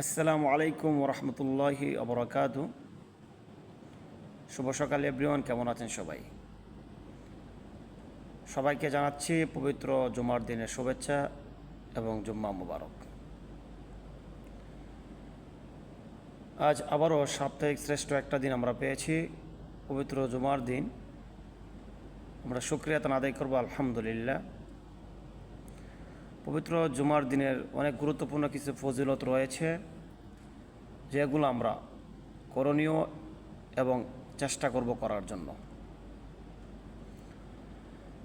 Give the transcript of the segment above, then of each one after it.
আসসালামু আলাইকুম ওরহমতুল্লাহি অবরাকাত। শুভ সকাল এভরিওয়ান কেমন আছেন সবাই? সবাইকে জানাচ্ছি পবিত্র জুমার দিনের শুভেচ্ছা এবং জুম্মা মুবারক। আজ আবারও সাপ্তাহিক শ্রেষ্ঠ একটা দিন আমরা পেয়েছি, পবিত্র জুমার দিন। আমরা সুক্রিয়াতন আদায় করব, আলহামদুলিল্লাহ। পবিত্র জুমার দিনের অনেক গুরুত্বপূর্ণ কিছু ফজিলত রয়েছে, যেগুলো আমরা করণীয় এবং চেষ্টা করব করার জন্য।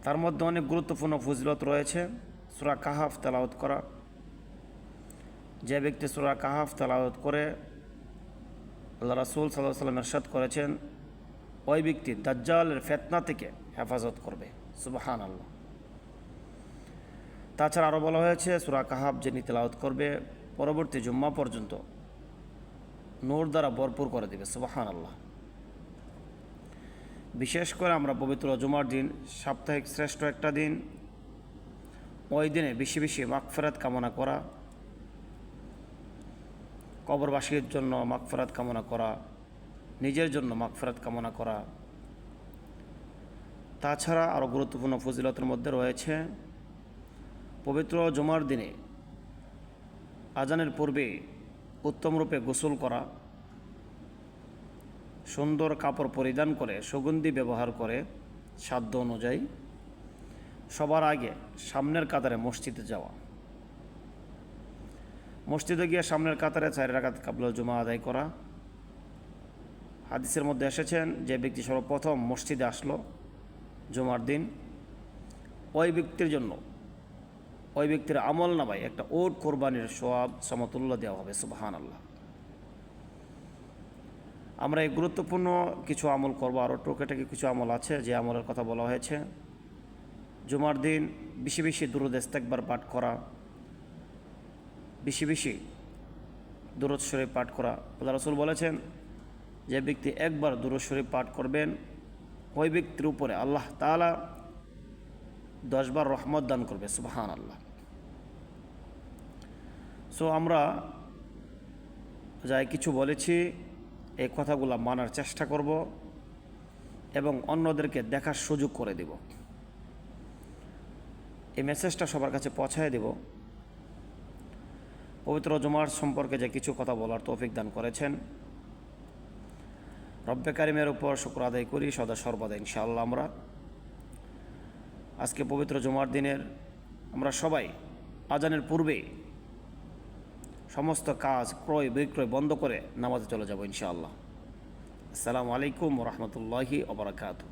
তার মধ্যে অনেক গুরুত্বপূর্ণ ফজিলত রয়েছে, সুরা কাহাফ তেলাওত করা। যে ব্যক্তি সুরা কাহাফ তেলাওত করে, আল্লাহ রাসুল সাল্লাহ সাল্লাম এরশাদ করেছেন, ওই ব্যক্তি দাজ্জালের ফেতনা থেকে হেফাজত করবে। সুবাহান আল্লাহ তাছাড়া আরও বলা হয়েছে, সুরা কাহাব যিনি তেলাওত করবে, পরবর্তী জুম্মা পর্যন্ত নূর দ্বারা ভরপুর করে দেবে সুবাহান আল্লাহ বিশেষ করে আমরা পবিত্র জুমার দিন, সাপ্তাহিক শ্রেষ্ঠ একটা দিন, ওই দিনে বেশি বেশি মাগফেরাত কামনা করা, কবরবাসীর জন্য মাগফেরাত কামনা করা, নিজের জন্য মাগফেরাত কামনা করা। তাছাড়া আরও গুরুত্বপূর্ণ ফজিলতের মধ্যে রয়েছে পবিত্র জমার দিনে আজানের পূর্বে উত্তম রূপে গোসল করা, সুন্দর কাপড় পরিধান করে, সুগন্ধি ব্যবহার করে সাধ্য অনুযায়ী সবার আগে সামনের কাতারে মসজিদে যাওয়া। মসজিদে গিয়ে সামনের কাতারে চার রাকাত কাবল জুমা আদায় করা। হাদিসের মধ্যে এসেছেন যে ব্যক্তি সর্বপ্রথম মসজিদে আসলো জুমার দিন, ওই ব্যক্তির জন্য ওই ব্যক্তির আমল নামায় একটা ওট কোরবানির সোয়াব সমতুল্য দেওয়া হবে সুবাহান আল্লাহ আমরা এই গুরুত্বপূর্ণ কিছু আমল করব, আরও টোকেটাকে কিছু আমল আছে যে আমলের কথা বলা হয়েছে। জুমার দিন বেশি বেশি দুরুদ একবার পাঠ করা, বেশি বেশি দুরুদ পাঠ করা। আল্লাহ রসুল বলেছেন, যে ব্যক্তি একবার দুরুদ পাঠ করবেন, ওই ব্যক্তির উপরে আল্লাহ তালা দশবার রহমত দান করবে সুবাহান আল্লাহ সো আমরা যাই কিছু বলেছি, এই কথাগুলো মানার চেষ্টা করব এবং অন্যদেরকে দেখার সুযোগ করে দেব। এই মেসেজটা সবার কাছে পৌঁছায় দেব। পবিত্র জমার সম্পর্কে যে কিছু কথা বলার তৌফিক দান করেছেন। রব্বে কারিমের উপর শুক্র আদায় করি, সদা সর্বদা ইনশাআল্লাহ আমরা। আজকে পবিত্র জমার দিনের আমরা সবাই আজানের পূর্বে সমস্ত কাজ, ক্রয়, বিক্রয় বন্ধ করে নামাজে চলে যাব ইনশাআল্লাহ। আসসালামু আলাইকুম রহমতুল্লাহি ওবরাকাতু